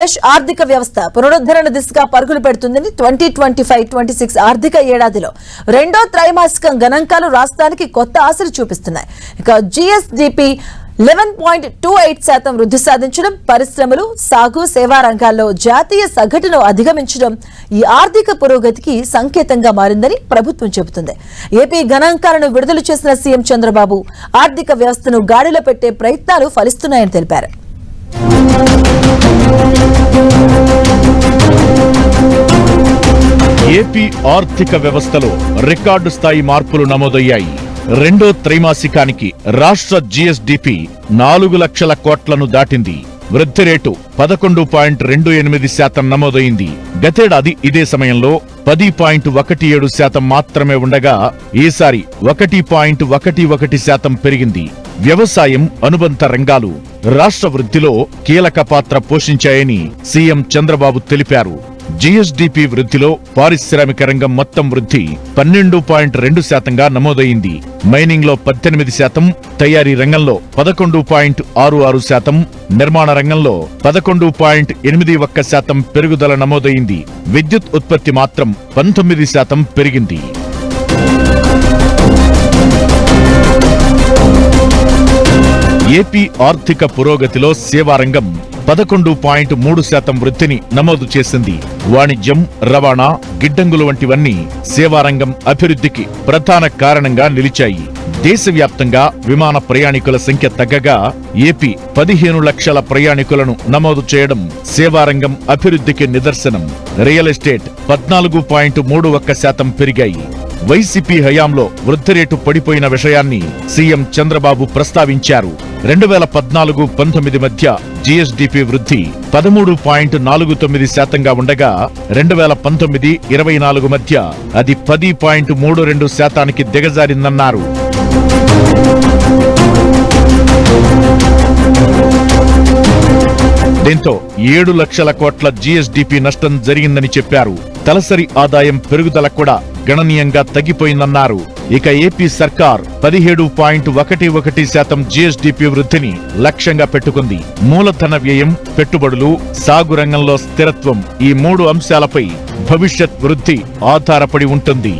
దేశ్ ఆర్థిక వ్యవస్థ పునరుద్ధరణ దిశగా పరుగులు పెడుతుందని twenty twenty five twenty six ఆర్థిక ఏడాదిలో రెండో త్రైమాసికం గణాంకాలు రాష్ట్రానికి కొత్త ఆశలు చూపిస్తున్నాయి. ఇక GSDP eleven point two eight శాతం వృద్ధి సాధించడం పరిశ్రమలు సాగు సేవా రంగాల్లో జాతీయ సగటును అధిగమించడం ఈ ఆర్థిక పురోగతికి సంకేతంగా మారిందని ప్రభుత్వం చెబుతుంది. ఏపీ గణాంకాలను విడుదల చేసిన సీఎం చంద్రబాబు ఆర్థిక వ్యవస్థను గాడిలో పెట్టే ప్రయత్నాలు ఫలిస్తున్నాయని తెలిపారు. ఏపీ ఆర్థిక వ్యవస్థలో రికార్డు స్థాయి మార్పులు నమోదయ్యాయి. రెండో త్రైమాసికానికి రాష్ట్ర జీఎస్డిపి నాలుగు లక్షల కోట్లను దాటింది. వృద్ధి రేటు పదకొండు పాయింట్ రెండు ఎనిమిది శాతం నమోదైంది. గతేడాది ఇదే సమయంలో పది పాయింట్ ఒకటి ఏడు శాతం మాత్రమే ఉండగా ఈసారి ఒకటి పాయింట్ ఒకటి ఒకటి శాతం పెరిగింది. వ్యవసాయం అనుబంధ రంగాలు రాష్ట్ర వృద్ధిలో కీలక పాత్ర పోషించాయని సీఎం చంద్రబాబు తెలిపారు. జీఎస్డీపీ వృద్ధిలో పారిశ్రామిక రంగం మొత్తం వృద్ధి పన్నెండు పాయింట్ రెండు శాతంగా నమోదైంది మైనింగ్లో పద్దెనిమిది శాతం తయారీ రంగంలో పదకొండు పాయింట్ ఆరు ఆరు శాతం నిర్మాణ రంగంలో పదకొండు పాయింట్ ఎనిమిది ఒక్క శాతం పెరుగుదల నమోదైంది విద్యుత్ ఉత్పత్తి మాత్రం పంతొమ్మిది శాతం పెరిగింది. ఏపీ ఆర్థిక పురోగతిలో సేవారంగం పదకొండు పాయింట్ మూడు శాతం వృద్ధిని నమోదు చేసింది వాణిజ్యం రవాణా గిడ్డంగులు వంటివన్నీ సేవారంగం అభివృద్ధికి ప్రధాన కారణంగా నిలిచాయి. దేశవ్యాప్తంగా విమాన ప్రయాణికుల సంఖ్య తగ్గగా ఏపీ పదిహేను లక్షల ప్రయాణికులను నమోదు చేయడం సేవారంగం అభివృద్ధికి నిదర్శనం. రియల్ ఎస్టేట్ పద్నాలుగు పాయింట్ మూడు ఒక్క శాతం పెరిగాయి. వైసీపీ హయాంలో వృద్ధి రేటు పడిపోయిన విషయాన్ని సీఎం చంద్రబాబు ప్రస్తావించారు. రెండు వేల పద్నాలుగు పంతొమ్మిది మధ్య జీఎస్డీపీ వృద్ధి పదమూడు పాయింట్ నాలుగు తొమ్మిది శాతంగా ఉండగా రెండు వేల పంతొమ్మిది ఇరవై నాలుగు మధ్య అది పది పాయింట్ మూడు రెండు శాతానికి దిగజారిందన్నారు. దీంతో ఏడు లక్షల కోట్ల జీఎస్డీపీ నష్టం జరిగిందని చెప్పారు. తలసరి ఆదాయం పెరుగుదల కూడా గణనీయంగా తగ్గిపోయిందన్నారు. ఇక ఏపీ సర్కార్ పదిహేడు పాయింట్ ఒకటి ఒకటి శాతం జీఎస్డీపీ వృద్ధిని లక్ష్యంగా పెట్టుకుంది. మూలధన వ్యయం పెట్టుబడులు సాగు రంగంలో స్థిరత్వం ఈ మూడు అంశాలపై భవిష్యత్ వృద్ధి ఆధారపడి ఉంటుంది.